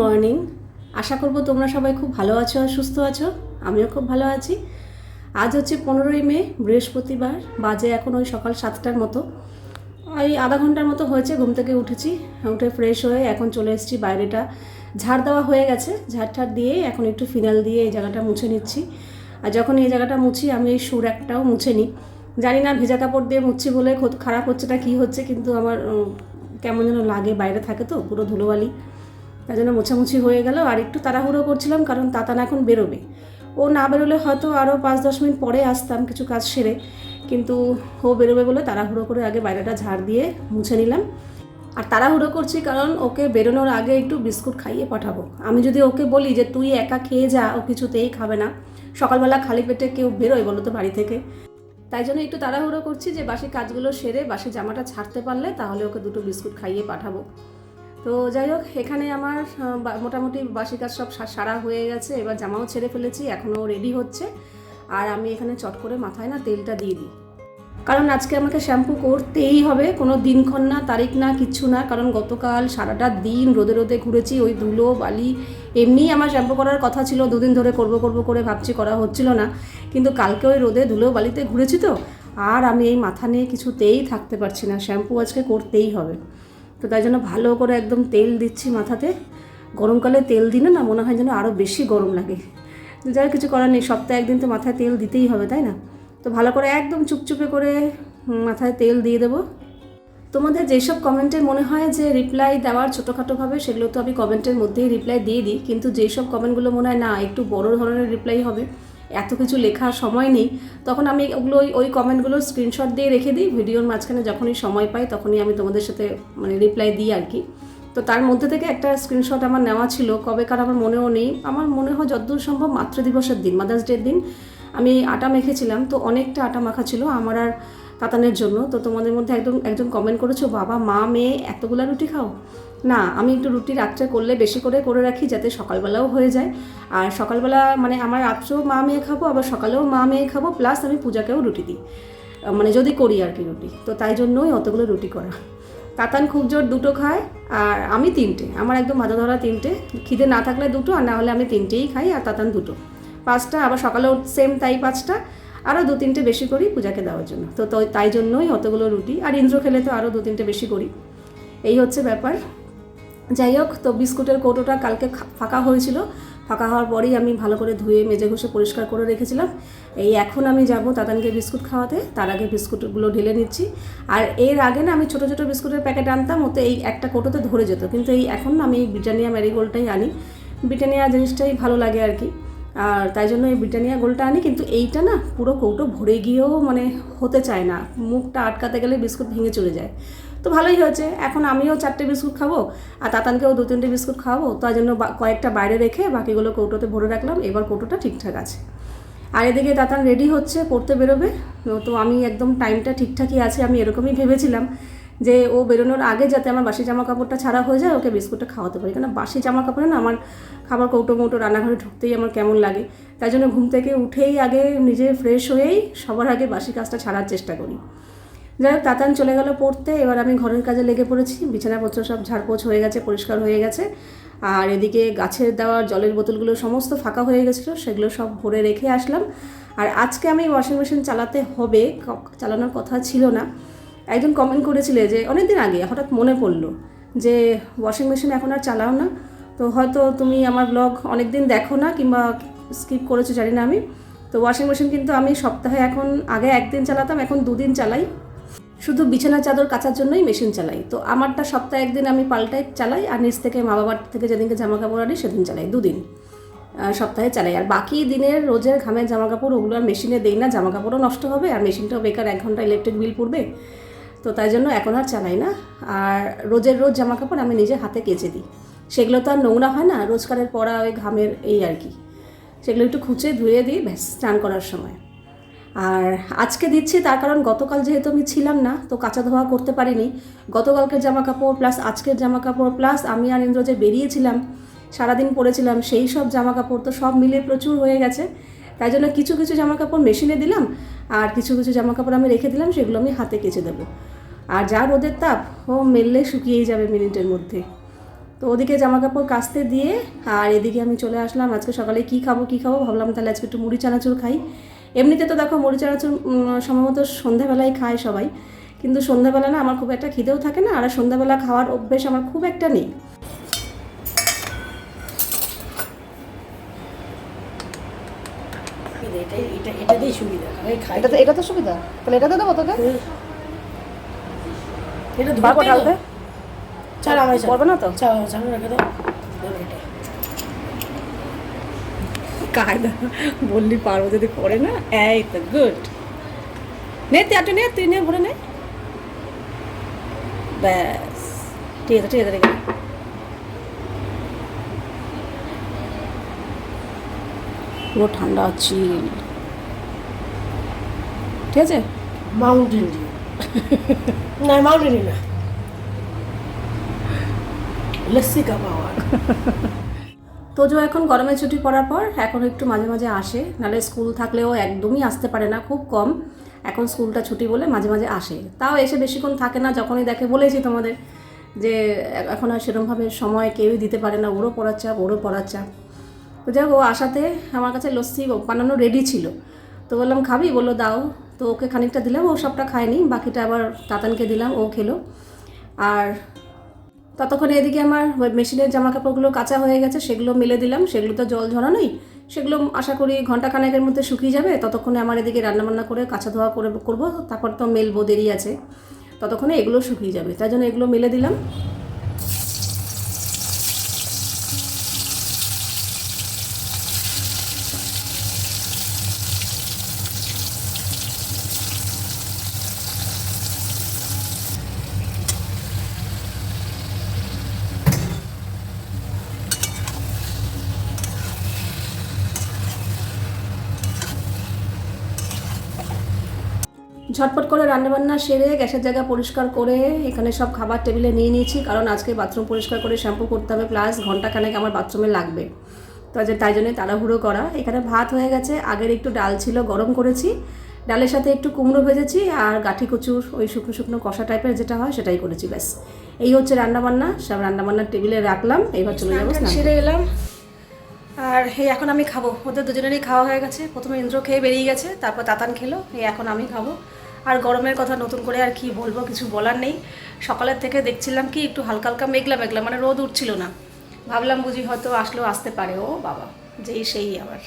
Morning আশা করব তোমরা সবাই খুব ভালো আছো আর সুস্থ আছো। আমিও খুব ভালো আছি। আজ হচ্ছে পনেরোই মে, বৃহস্পতিবার, বাজে এখন ওই সকাল সাতটার মতো। ওই আধা ঘণ্টার মতো হয়েছে, ঘুম থেকে উঠেছি, উঠে ফ্রেশ হয়ে এখন চলে এসেছি বাইরেটা। ঝাড় দেওয়া হয়ে গেছে, ঝাড় ঠাড় দিয়ে এখন একটু ফিনাল দিয়ে এই জায়গাটা মুছে নিচ্ছি। আর যখন এই জায়গাটা মুছি, আমি এই সুর একটাও মুছে নিই জানি না ভেজা কাপড় দিয়ে মুছি বলে খারাপ হচ্ছে না কী হচ্ছে, কিন্তু আমার কেমন যেন লাগে বাইরে থাকে তো, পুরো ধুলোবালি। তাই জন্য মোছামুছি হয়ে গেল। আর একটু তাড়াহুড়ো করছিলাম কারণ তাতান এখন বেরোবে। ও না বেরোলে হয়তো আরও পাঁচ, দশ মিনিট পরে আসতাম কিছু কাজ সেরে। কিন্তু ও বেরোবে বলে তাড়াহুড়ো করে আগে বাইরেটা ঝাড় দিয়ে মুছে নিলাম। আর তাড়াহুড়ো করছি কারণ ওকে বেরোনোর আগে একটু বিস্কুট খাইয়ে পাঠাবো। আমি যদি ওকে বলি যে, তুই একা খেয়ে যা, ও কিছুতেই খাবে না। সকালবেলা খালি পেটে কেউ বেরোয় বলো তো বাড়ি থেকে? তাই জন্য একটু তাড়াহুড়ো করছি যে, বাসি কাজগুলো সেরে বাসি জামাটা ছাড়তে পারলে তাহলে ওকে দুটো বিস্কুট খাইয়ে পাঠাবো। তো যাই হোক, এখানে আমার মোটামুটি বাসি কাজ সব সারা হয়ে গেছে। এবার জামাও ছেড়ে ফেলেছি, এখনও রেডি হচ্ছে। আর আমি এখানে চট করে মাথায় না তেলটা দিয়ে দিই। কারণ আজকে আমাকে শ্যাম্পু করতেই হবে, কোনো দিনক্ষণ না, তারিখ না, কিচ্ছু না। কারণ গতকাল সারাটা দিন রোদে রোদে ঘুরেছি, ওই ধুলো, বালি এমনিই আমার শ্যাম্পু করার কথা ছিল, দুদিন ধরে করব করব করে ভাবছি করা হচ্ছিল না। কিন্তু কালকে ওই রোদে ধুলো, বালিতে ঘুরেছি তো। আর আমি এই মাথা নিয়ে কিছুতেই থাকতে পারছি না শ্যাম্পু আজকে করতেই হবে। তো তাই জন্য ভালো করে একদম তেল দিচ্ছি মাথাতে। গরমকালে তেল দিলে না মনে হয় যেন আরও বেশি গরম লাগে। যাই কিছু করার নেই, সপ্তাহে একদিন তো মাথায় তেল দিতেই হবে, তাই না? তো ভালো করে একদম চুপচুপে করে মাথায় তেল দিয়ে দেবো। তোমাদের যেসব কমেন্টে মনে হয় যে রিপ্লাই দেওয়ার ছোটোখাটোভাবে, সেগুলো তো আমি কমেন্টের মধ্যেই রিপ্লাই দিয়ে দিই, কিন্তু যেসব কমেন্টগুলো মনে হয় না, একটু বড় ধরনের রিপ্লাই হবে এত কিছু লেখার সময় নেই, তখন আমি ওগুলো ওই- কমেন্টগুলো স্ক্রিনশট দিয়ে রেখে দিই, ভিডিওর মাঝখানে যখনই সময় পাই তখনই আমি তোমাদের সাথে মানে রিপ্লাই দিই আর কি। তো তার মধ্যে থেকে একটা স্ক্রিনশট আমার নেওয়া ছিল, কবেকার আমার মনেও নেই, আমার মনে হয় যতদূর সম্ভব মাতৃ দিবসের দিন মাদার্স ডের দিন, আমি আটা মেখেছিলাম, তো অনেকটা আটা মাখা ছিল আমার আর কাতানের জন্য, তো তোমাদের মধ্যে একদম একজন কমেন্ট করেছ, বাবা, মা, মেয়ে, এতগুলা রুটি খাও? না, আমি একটু রুটি রাত্রে করলে বেশি করে করে রাখি যাতে সকালবেলাও হয়ে যায়। আর সকালবেলা মানে আমার রাত্রেও মা মেয়ে খাব, আবার সকালেও মা মেয়ে খাব, প্লাস আমি পূজাকেও রুটি দিই। মানে যদি করি আর কি রুটি। তো তাই জন্যই অতগুলো রুটি করা। তাতান খুব জোর দুটো খায়, আর আমি তিনটে। আমার একদম ভাজা ধরা তিনটে। খিদে না থাকলে দুটো, আর না হলে আমি তিনটেই খাই আর তাতান দুটো। পাঁচটা, আবার সকালেও সেম তাই পাঁচটা। আরও দু তিনটে বেশি করি পূজাকে দেওয়ার জন্য। তো তাই জন্যই অতগুলো রুটি। আর ইন্দ্র খেলে তো আরও দু তিনটে বেশি করি। এই হচ্ছে ব্যাপার। যাই হোক, তো বিস্কুটের কৌটোটা কালকে ফাঁকা হয়েছিল। ফাঁকা হওয়ার পরেই আমি ভালো করে ধুয়ে, মেজে ঘষে পরিষ্কার করে রেখেছিলাম। এই এখন আমি যাব তাতানকে বিস্কুট খাওয়াতে। তার আগে বিস্কুটগুলো ঢেলে নিচ্ছি। আর এর আগে না, আমি ছোটো ছোটো বিস্কুটের প্যাকেট আনতাম, ওতে এই একটা কৌটোতে ধরে যেত। কিন্তু এই এখন আমি এই ব্রিটানিয়া ম্যারিগোল্ডটাই আনি। ব্রিটানিয়া জিনিসটাই ভালো লাগে আর কি। আর তাই জন্য এই ব্রিটানিয়া গোলটা আনি, কিন্তু এইটা না, পুরো কৌটো ভরে গিয়েও মানে হতে চায় না। মুখটা আটকাতে গেলে বিস্কুট ভেঙে চলে যায়। তো ভালোই হয়েছে। এখন আমিও চারটে বিস্কুট খাব আর তাতানকেও দু তিনটে বিস্কুট খাওয়াবো। তাই জন্য কয়েকটা বাইরে রেখে বাকিগুলো কৌটোতে ভরে রাখলাম। এবার কৌটোটা ঠিকঠাক আছে। আর এদিকে তাতান রেডি হচ্ছে, পড়তে বেরোবে। তো আমি একদম টাইমটা ঠিকঠাকই আছে, আমি এরকমই ভেবেছিলাম যে ও বেরোনোর আগে যাতে আমার বাসি জামা কাপড়টা ছাড়া হয়ে যায়, ওকে বিস্কুটটা খাওয়াতে পারি। কারণ বাসি জামা কাপড়ে না আমার খাবার কৌটো মৌটো রান্নাঘরে ঢুকতেই আমার কেমন লাগে। তাই জন্য ঘুম থেকে উঠেই আগে নিজে ফ্রেশ হয়েই সবার আগে বাসি কাজটা ছাড়ার চেষ্টা করি। যাই হোক, তাতান চলে গেল পড়তে। এবার আমি ঘরের কাজে লেগে পড়েছি। বিছানাপত্র সব ঝাড়পোছ হয়ে গেছে, পরিষ্কার হয়ে গেছে। আর এদিকে গাছের দেওয়ার জলের বোতলগুলো সমস্ত ফাঁকা হয়ে গেছিল, সেগুলো সব ভরে রেখে আসলাম। আর আজকে আমি ওয়াশিং মেশিন চালাতে হবে চালানোর কথা ছিল না। একজন কমেন্ট করেছিলে যে অনেক দিন আগে হঠাৎ মনে পড়ল যে ওয়াশিং মেশিন এখন আর চালাও না। তো হয়তো তুমি আমার ব্লগ অনেক দিন দেখো না কিংবা স্কিপ করেছ, জানি না আমি। তো ওয়াশিং মেশিন কিন্তু আমি সপ্তাহে এখন, আগে একদিন চালাতাম, এখন দুদিন চালাই। শুধু বিছানা চাদর কাচার জন্যই মেশিন চালাই। তো আমারটা সপ্তাহে একদিন আমি পাল্টাই চালাই, আর নিচ থেকে মা বাবার থেকে যেদিনকে জামা কাপড় আনি সেদিন চালাই, দুদিন সপ্তাহে চালাই। আর বাকি দিনের রোজের ঘামের জামা কাপড় ওগুলো আর মেশিনে দেই না জামা কাপড়ও নষ্ট হবে, আর মেশিনটাও বেকার, এক ঘণ্টা ইলেকট্রিক বিল পড়বে। তো তাই জন্য এখন আর চালাই না। আর রোজের রোজ জামা কাপড় আমি নিজে হাতে কেচে দিই। সেগুলো তো আর নোংরা হয় না, রোজকারের পরা ওই ঘামের এই আর কি। সেগুলো একটু খুঁচে ধুয়ে দিই, ব্যাস, স্নান করার সময়। আর আজকে দিচ্ছি, তার কারণ গতকাল যেহেতু আমি ছিলাম না, তো কাঁচা ধোয়া করতে পারিনি। গতকালকের জামা কাপড় প্লাস আজকের জামা কাপড় প্লাস আমি আর ইন্দ্র যে বেরিয়েছিলাম, সারাদিন পরেছিলাম, সেই সব জামা কাপড় তো সব মিলে প্রচুর হয়ে গেছে। তাই জন্য কিছু কিছু জামা কাপড় মেশিনে দিলাম, আর কিছু কিছু জামা কাপড় আমি রেখে দিলাম, সেগুলো আমি হাতে কেচে দেবো। আর যা রোদের তাপ, ও মেললে শুকিয়েই যাবে মিনিটের মধ্যে। তো ওদিকে জামা কাপড় কাচতে দিয়ে, আর এদিকে আমি চলে আসলাম, আজকে সকালে কি খাব কি খাব ভাবলাম তাহলে আজকে একটু মুড়ি চানাচুর খাই। এমনিতে তো দেখো মুড়ি চানাচুর সম্ভবত সন্ধ্যাবেলায় খায় সবাই কিন্তু সন্ধ্যাবেলা না আমার খুব একটা খিদেও থাকে না আর সন্ধ্যাবেলা খাওয়ার অভ্যেস আমার খুব একটা নেই। এটা এটাতেই সুবিধা এটা তো এটা তো সুবিধা তাহলে এটাতে দেবো তোকে। এটা ঢালতে ছাড়া আমার না। তো? চাও চালু রেখে দাও এটা। কায়দা। বললি পারব যদি করে না, এই তো গুড নে তুই নে তুই নে, ভরে নে। ব্যাস। ঠিক আছে ঠিক আছে পুরো ঠান্ডা আছে ঠিক আছে? মাউন্টেন ডিউ না মাউন্টেন না। লস্যি কা পাওয়ার তোজো এখন গরমের ছুটি পড়ার পর এখন একটু মাঝে মাঝে আসে। নাহলে স্কুল থাকলেও একদমই আসতে পারে না, খুব কম। এখন স্কুলটা ছুটি বলে মাঝে মাঝে আসে। তাও এসে বেশিক্ষণ থাকে না, যখনই দেখে বলেছি তোমাদের যে এখন আর সেরকমভাবে সময় কেউই দিতে পারে না, ওরও পড়ার চাপ, ওরও পড়ার চাপ। তো যাক ও আসাতে আমার কাছে লস্যি বানানো রেডি ছিল। তো বললাম, খাবি? বলল, দাও। তো ওকে খানিকটা দিলাম, ও সবটা খায়নি, বাকিটা আবার তাতানকে দিলাম, ও খেলো। আর ততক্ষণে এদিকে আমার মেশিনের জামা কাপড়গুলো কাঁচা হয়ে গেছে, সেগুলো মেলে দিলাম সেগুলো তো জল ঝরানোই, সেগুলো আশা করি ঘণ্টা খানেকের মধ্যে শুকিয়ে যাবে, ততক্ষণে আমার এদিকে রান্নাবান্না করে, কাঁচা ধোয়া করে করব, তারপর তো মেলবো, দেরি আছে, ততক্ষণে এগুলো শুকিয়ে যাবে, তাই জন্য এগুলো মেলে দিলাম। ঝটপট করে রান্নাবান্না সেরে গ্যাসের জায়গা পরিষ্কার করে এখানে সব খাবার টেবিলে নিয়ে নিয়েছি কারণ আজকে বাথরুম পরিষ্কার করে শ্যাম্পু করতে হবে প্লাস ঘন্টাখানেক আমার বাথরুমে লাগবে। তো আজ তাই জন্য তাড়াহুড়ো করা। এখানে ভাত হয়ে গেছে আগের একটু ডাল ছিল গরম করেছি। ডালের সাথে একটু কুমড়ো ভেজেছি আর গাঠি কচুর ওই শুকনো শুকনো কষা টাইপের যেটা হয় সেটাই করেছি ব্যাস। এই হচ্ছে রান্নাবান্না সব রান্নাবান্নার টেবিলে রাখলাম এবার চলে যাব সেরে এলাম। আর এই এখন আমি খাব ওদের দুজনেরই খাওয়া হয়ে গেছে। প্রথমে ইন্দ্র খেয়ে বেরিয়ে গেছে তারপর তাতান খেলো এই এখন আমি খাব। আর গরমের কথা নতুন করে আর কি বলব, কিছু বলার নেই। সকালের থেকে দেখছিলাম কি একটু হালকা হালকা মেঘলা মেঘলা মানে রোদ উঠছিল না। ভাবলাম বুঝি হয়তো আসলেও আসতে পারে। ও বাবা, যেই সেই আবার।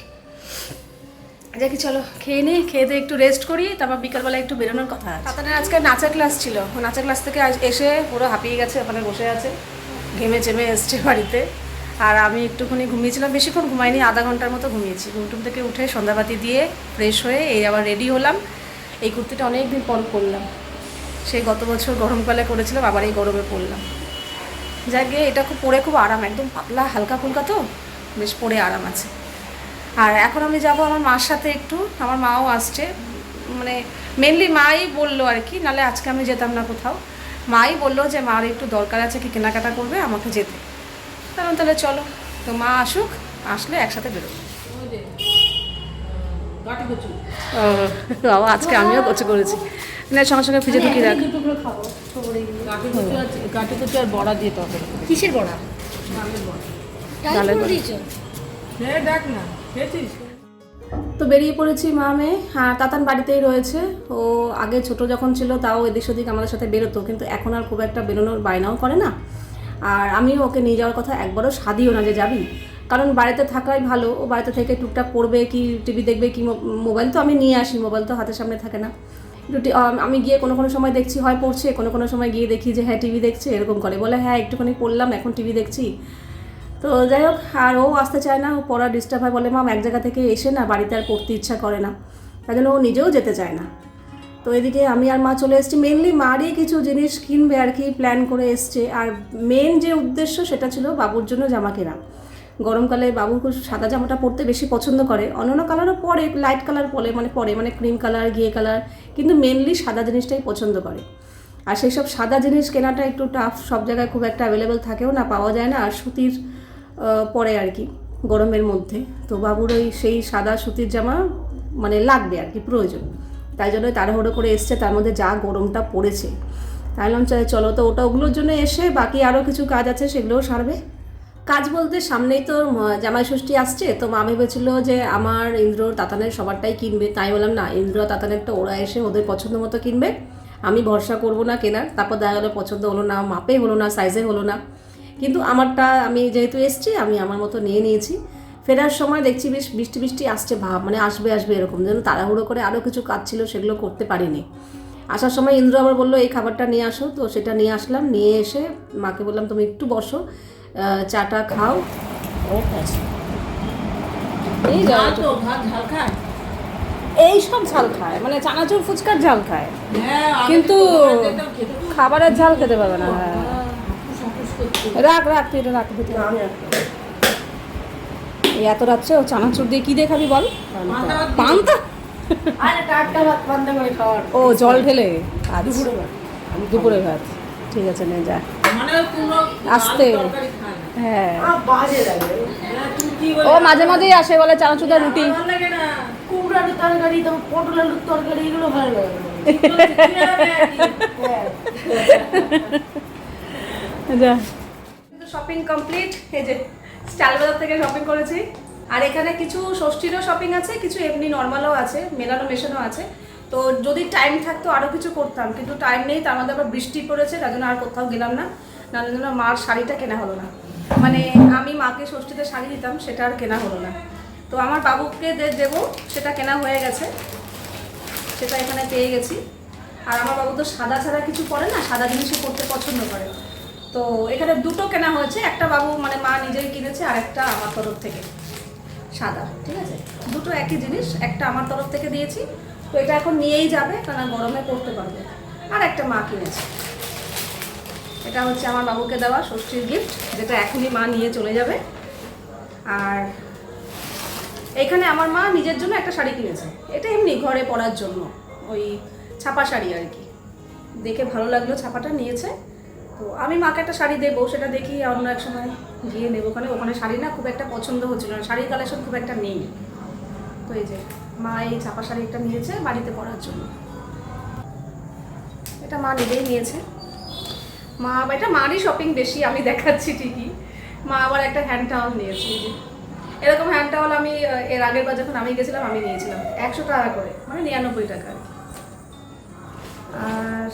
দেখি চলো, খেয়ে নিই খেয়ে দিয়ে একটু রেস্ট করি, তারপর বিকালবেলা একটু বেরোনোর কথা আছে। তাতানের আজকে নাচা ক্লাস ছিল। নাচা ক্লাস থেকে আজ এসে পুরো হাঁপিয়ে গেছে, ওখানে বসে আছে। ঘেমে চেমে এসছে বাড়িতে। আর আমি একটুখানি ঘুমিয়েছিলাম, বেশিক্ষণ ঘুমাইনি, আধা ঘণ্টার মতো ঘুমিয়েছি। ঘুমটুম থেকে উঠে সন্ধ্যাবাতি দিয়ে ফ্রেশ হয়ে এই আবার রেডি হলাম। এই কুর্তিটা অনেক দিন পর পরলাম। সেই গত বছর গরমকালে করেছিলাম আবার এই গরমে পরলাম। যাকে এটা খুব পরে খুব আরাম, একদম পাতলা, হালকা ফুলকা তো? বেশ পরে আরাম আছে। আর এখন আমি যাব আমার মার সাথে একটু, আমার মাও আসছে। মানে মেনলি মাই বলল আর কি, নালে আজকে আমি যেতাম না কোথাও। মাই বলল যে, মার একটু দরকার আছে, কি কেনাকাটা করবে? আমাকে যেতে। কারণ তাহলে চলো। তো মা আসুক, আসলে একসাথে বেরোবো। ও বাবা আজকে আমিও কচু করেছি। না সঙ্গে সঙ্গে ফ্রিজে ঢুকিয়ে রাখ। গাটি কচু আর বড়া দিয়ে তরকারি কিসের বড়া? ডালের বড়া। দেখ না খেয়েছিস? তো বেরিয়ে পড়েছি মা মেয়ে হ্যাঁ তাতান বাড়িতেই রয়েছে। ও আগে ছোট যখন ছিল তাও এদিক সেদিক আমাদের সাথে বেরোতো। কিন্তু এখন আর খুব একটা বেরোনোর বায়নাও করে না। আর আমিও ওকে নিয়ে যাওয়ার কথা একবারও সাদিও না যে যাবি। কারণ বাড়িতে থাকাই ভালো, ও বাড়িতে থেকে টুকটাক পড়বে কি টিভি দেখবে কি মোবাইল তো আমি নিয়ে আসি মোবাইল তো হাতের সামনে থাকে না। একটু আমি গিয়ে কোনো কোনো সময় দেখছি হয় পড়ছে, কোনো কোনো সময় গিয়ে দেখি যে হ্যাঁ টিভি দেখছে, এরকম করে। বলে হ্যাঁ একটুখানি পড়লাম, এখন টিভি দেখছি। তো যাই হোক, আর ও আসতে চায় না, ও পড়া ডিস্টার্ব হয় বলে মাম এক জায়গা থেকে এসে না বাড়িতে আর পড়তে ইচ্ছা করে না। তাই জন্য ও নিজেও যেতে চায় না। তো এদিকে আমি আর মা চলে এসেছি। মেনলি মারই কিছু জিনিস কিনবে আর কি প্ল্যান করে এসছে। আর মেন যে উদ্দেশ্য সেটা ছিল বাবুর জন্য জামা কেনা। গরমকালে বাবু খুব সাদা জামাটা পরতে বেশি পছন্দ করে। অন্যান্য কালারও পরে লাইট কালার পরে মানে পরে মানে ক্রিম কালার ঘিয়ে কালার কিন্তু মেনলি সাদা জিনিসটাই পছন্দ করে। আর সেই সব সাদা জিনিস কেনাটা একটু টাফ সব জায়গায় খুব একটা অ্যাভেলেবেল থাকেও না, পাওয়া যায় না, আর সুতির পরে আর কি, গরমের মধ্যে। তো বাবুর ওই সেই সাদা সুতির জামা মানে লাগবে আর কি, প্রয়োজন। তাই জন্য তাড়াহুড়ো করে এসছে, তার মধ্যে যা গরমটা পড়েছে। তাই বললাম "চল- চলো তো ওটা ওগুলোর জন্য এসে বাকি আরও কিছু কাজ আছে, সেগুলোও সারবে। কাজ বলতে সামনেই তো জামাই ষষ্ঠী আসছে, তো মা ভেবেছিল যে আমার ইন্দ্র তাতানের সবারটাই কিনবে। তাই বললাম, না, ইন্দ্র তাতানেরটা ওরা এসে ওদের পছন্দ মতো কিনবে। আমি ভরসা করব না কেনার। তারপর দেখা গেলো, পছন্দ হলো না, মাপে হলো না সাইজে হলো না। কিন্তু আমারটা, আমি যেহেতু এসছি, আমি আমার মতো নিয়ে নিয়েছি। ফেরার সময় দেখছি বেশ বৃষ্টি বৃষ্টি আসছে ভাব মানে আসবে আসবে এরকম। যেন তাড়াহুড়ো করে আরও কিছু কাজ ছিল, সেগুলো করতে পারিনি। আসার সময় ইন্দ্র আবার বলল, এই খাবারটা নিয়ে আসো। তো সেটা নিয়ে আসলাম, নিয়ে এসে মাকে বললাম, তুমি একটু বসো। চাটা খাও। এই যা ঝাল তো ভাত ঝাল খায়? এই সব ঝাল খায় মানে চানাচুর ফুচকার ঝাল খায়। হ্যাঁ কিন্তু খাবারের ঝাল খেতে পাবে না হ্যাঁ। রাখ রাখ তুই এটা রাখ। এই এত রাত্রে ও চানাচুর দিয়ে কি দিয়ে খাবি বল পান্তা ও জল ঢেলে। আচ্ছা। দুপুরে ভাত। দুপুরে ভাত। ঠিক আছে নে যা। মানে আস্তে। হ্যাঁ। হ্যাঁ, ও মাঝে মাঝেই আসে বলে চানাচুর আর রুটি। ভালো লাগে না। কুমড়ার তরকারি তো পটল আলুর তরকারি এগুলো ভালো লাগে না। কি হবে আর কি? হ্যাঁ। যা। শপিং কমপ্লিট এই যে স্টাইল বাজার থেকে শপিং করেছি। আর এখানে কিছু ষষ্ঠীরও শপিং আছে কিছু এমনি নর্মালও আছে মেলানো মেশানো আছে। তো যদি টাইম থাকতো আরও কিছু করতাম কিন্তু টাইম নেই তার মধ্যে আবার বৃষ্টি পড়েছে তার জন্য আর কোথাও গেলাম না। না জন্য মার শাড়িটা কেনা হলো না। মানে আমি মাকে ষষ্ঠীতে শাড়ি দিতাম, সেটা আর কেনা হলো না। তো আমার বাবুকে দেবো, সেটা কেনা হয়ে গেছে। সেটা এখানে পেয়ে গেছি। আর আমার বাবু তো সাদা ছাড়া কিছু পরে না, সাদা জিনিসই পরতে পছন্দ করে। তো এখানে দুটো কেনা হয়েছে, একটা বাবু মানে মা নিজেই কিনেছে, আর একটা আমার তরফ থেকে। সাদা, ঠিক আছে? দুটো একই জিনিস, একটা আমার তরফ থেকে দিয়েছি। তো এটা এখন নিয়েই যাবে কারণ গরমে পরতে পারবে। আর একটা মা কিনেছে। এটা হচ্ছে আমার বাবুকে দেওয়া ষষ্ঠীর গিফট যেটা এখনই মা নিয়ে চলে যাবে। আর এখানে আমার মা নিজের জন্য একটা শাড়ি কিনেছে। এটা এমনি ঘরে পরার জন্য, ওই ছাপা শাড়ি আর কি। দেখে ভালো লাগল ছাপাটা নিয়েছে। তো আমি মাকে একটা শাড়ি দেবো, সেটা দেখি অন্য এক সময় গিয়ে নেব। ওখানে ওখানে শাড়ি না খুব একটা পছন্দ হচ্ছিল না। শাড়ির কালেকশন খুব একটা নেই। তো এই যে, মা এই ছাপা শাড়ি একটা নিয়েছে বাড়িতে পরার জন্য। এটা মা নিজেই নিয়েছে। মা আবার এটা মারই শপিং বেশি আমি দেখাচ্ছি ঠিকই মা আবার একটা হ্যান্ড টাওয়াল নিয়েছে। এরকম হ্যান্ড টাওয়াল আমি এর আগের বার যখন আমি গেছিলাম, আমি নিয়েছিলাম একশো টাকা করে মানে নিরানব্বই টাকা। আর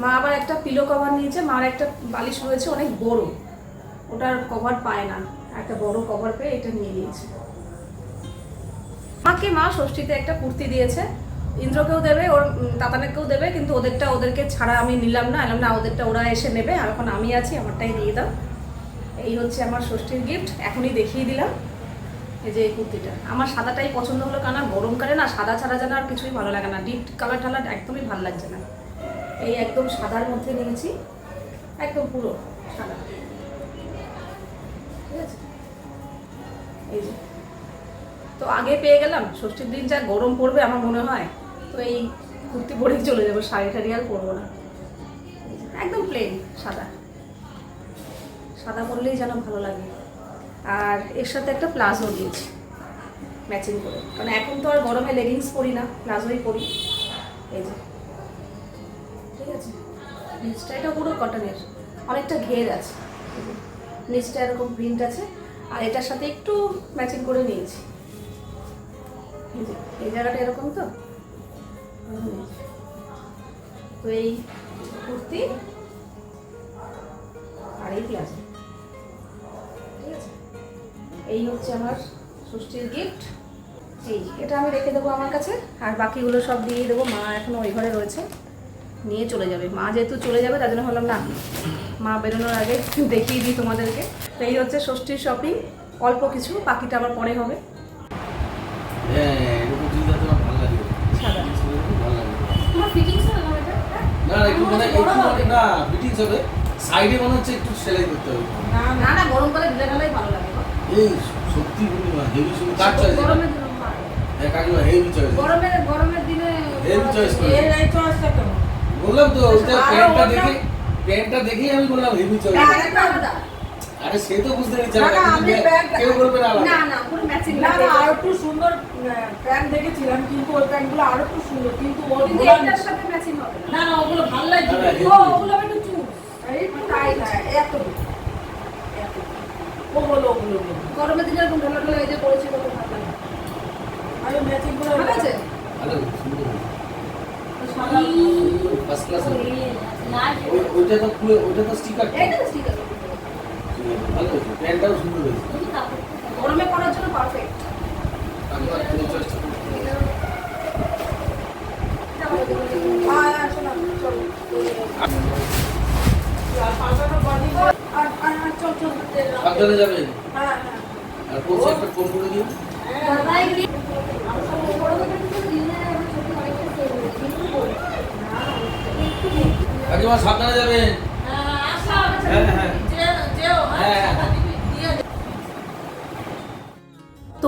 মা আবার একটা পিলো কভার নিয়েছে, মার একটা বালিশ রয়েছে, অনেক বড় ওটার কভার পায় না, একটা বড় কভার পেয়ে এটা নিয়ে নিয়েছে মাকে মা ষষ্ঠীতে একটা কুর্তি দিয়েছে ইন্দ্রকেও দেবে, ওর তাতানাকেও দেবে, কিন্তু ওদেরটা ওদেরকে ছাড়া আমি নিলাম না, এলাম না, ওদেরটা ওরা এসে নেবে, আর এখন আমি আছি, আমারটাই দিয়ে দাও। এই হচ্ছে আমার ষষ্ঠীর গিফট এখনই দেখিয়ে দিলাম। এই যে এই কুর্তিটা। আমার সাদাটাই পছন্দ হলো কারণ গরমকালে না, সাদা ছাড়া যেন আর কিছুই ভালো লাগে না। ডিপ কালার টালার একদমই ভালো লাগছে না। এই একদম সাদার মধ্যে নিয়েছি, একদম পুরো সাদা। ঠিক আছে? এই যে। তো আগে পেয়ে গেলাম, ষষ্ঠীর দিন যা গরম পড়বে আমার মনে হয় তো এই কুর্তি পরেই চলে যাব, শাড়ি টাড়ি আর পরবো না। একদম প্লেন সাদা। সাদা পরলেই যেন ভালো লাগে। আর এর সাথে একটা প্লাজো দিয়েছি ম্যাচিং করে। কারণ এখন তো আর গরমে লেগিংস পরি না, প্লাজোই পরি। এই যে। ঠিক আছে? নিচটা এটা পুরো কটনের অনেকটা ঘের আছে। নিচটা এরকম প্রিন্ট আছে। আর এটার সাথে একটু ম্যাচিং করে নিয়েছি। এই জায়গাটা এরকম তো। তো এই কুর্তি আর এই প্লাজো। ঠিক আছে? এই হচ্ছে আমার ষষ্ঠীর গিফট এই এটা আমি রেখে দেবো আমার কাছে। আর বাকিগুলো সব দিয়ে দেবো। মা এখনও ওই ঘরে রয়েছে। নিয়ে চলে যাবে। মা যেহেতু চলে যাবে, তার জন্য ভাবলাম, না, মা বেরোনোর আগে দেখিয়ে দিই তোমাদেরকে। তো এই হচ্ছে ষষ্ঠীর শপিং অল্প কিছু, বাকিটা আবার পরে হবে হ্যাঁ, এরকম জিনিস আছে আমার ভালো লাগে। সাদা। ভালো লাগে। তোমার ফিটিংস হবে না এটা? না, না, একটু মানে একটু না, fittings হবে। Side মনে হচ্ছে একটু সেলাই করতে হবে। না না না না গরমকালে ঢিলে ঢালাই ভালো লাগে এই সত্যি বলি না, heavy শুধু কাজ choice এটা। গরমের দিনে ভালো। হ্যাঁ, কাকিমা, heavy choice। গরমের গরমের দিনে Heavy choice করে। এর এই চয়েসটা কেমন বললাম তো, ওইটা প্যান্টটা দেখে প্যান্টটা দেখেই আমি বললাম হেভি চয়েস হ্যাঁ, আলাদা। আরে সে তো বুঝতে পারছি না, আমি ব্যাগ- কেউ বলবে না না না পুরো ম্যাচিং না না আর একটু সুন্দর প্যান্ট দেখেছিলাম কিন্তু ওই প্যান্টগুলো আরও একটু সুন্দর কিন্তু ওর এটার সাথে ম্যাচিং হবে না। না ওগুলো ভালো লাগছে ও ওগুলো একটু চুপ। এই তাই এত এত। ওগুলো ওগুলো ওগুলো। গরমের দিনে এরকম ঢোলা ঢোলা এই যে পড়েছে কত ভালো লাগে। আরে ম্যাচিং করে ভালো আছে? ভালো, সুন্দর। First class হবে। ওইটা তো খুলে- ওইটা তো sticker। এইটা তো ঠিক আছে ভালো হয়েছে, প্যান্টটাও সুন্দর হয়েছে। গরমে পরার জন্য পারফেক্ট আমি আর কোনো choice টা করতে পারি না। শোনো চলো আর পাঁচটা বাজি আর আর আর চল চল সাবধানে যাবেন হ্যাঁ আর পৌঁছে একটা ফোন করে দিও কাকিমা সাবধানে যাবেন হ্যাঁ হ্যাঁ হ্যাঁ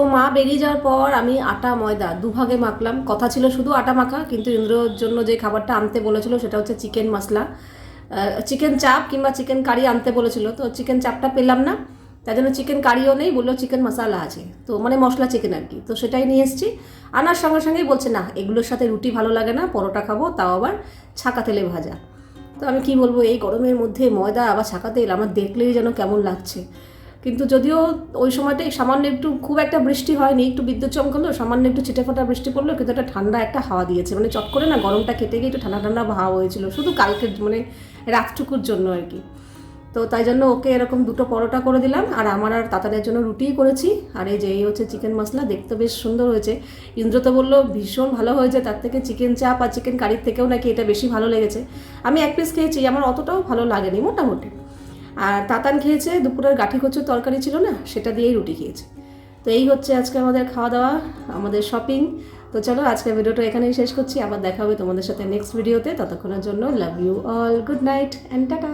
তো মা বেরিয়ে যাওয়ার পর আমি আটা, ময়দা দুভাগে মাখলাম। কথা ছিল শুধু আটা মাখা, কিন্তু ইন্দ্রর জন্য যে খাবারটা আনতে বলেছিল সেটা হচ্ছে চিকেন মশলা। চিকেন চাপ কিংবা চিকেন কারি আনতে বলেছিল, তো চিকেন চাপটা পেলাম না। তাই জন্য চিকেন কারিও নেই, বলল চিকেন মশলা আছে। তো মানে মশলা চিকেন আর কি। তো সেটাই নিয়ে এসেছি। আনার সঙ্গে সঙ্গেই বলছে, না, এগুলোর সাথে রুটি ভালো লাগে না, পরোটা খাব, তাও আবার ছাকা তেলে ভাজা। তো আমি কি বলব, এই গরমের মধ্যে ময়দা আবার ছাকা তেল আমার দেখলেই যেন কেমন লাগছে। কিন্তু যদিও ওই সময়টাই সামান্য একটু খুব একটা বৃষ্টি হয়নি, একটু বিদ্যুৎ চমকালো, সামান্য একটু ছিটেফোঁটা বৃষ্টি পড়ল, কিন্তু একটা ঠান্ডা একটা হাওয়া দিয়েছে। মানে চট করে না গরমটা কেটে গিয়ে একটু ঠান্ডা ঠান্ডা হাওয়া হয়েছিল, শুধু কালকের মানে রাতটুকুর জন্য আর কি। তো তাই জন্য ওকে এরকম দুটো পরোটা করে দিলাম, আর আমার আর তাতানের জন্য রুটিই করেছি। আর এই যে এই হচ্ছে চিকেন মশলা, দেখতে বেশ সুন্দর হয়েছে। ইন্দ্র তো বলল, ভীষণ ভালো হয়েছে, তার থেকে চিকেন চাপ আর চিকেন কারির থেকেও নাকি এটা বেশি ভালো লেগেছে। আমি এক পিস খেয়েছি, আমার অতটাও ভালো লাগেনি, মোটামুটি। আর তাতান খেয়েছে, দুপুরের গাঠি কচুর তরকারি ছিল না, সেটা দিয়েই রুটি খেয়েছে। তো এই হচ্ছে আজকে আমাদের খাওয়া দাওয়া আমাদের শপিং তো চলো আজকের ভিডিওটা এখানেই শেষ করছি, আবার দেখা হবে তোমাদের সাথে নেক্সট ভিডিওতে ততক্ষণের জন্য love you all good night and tata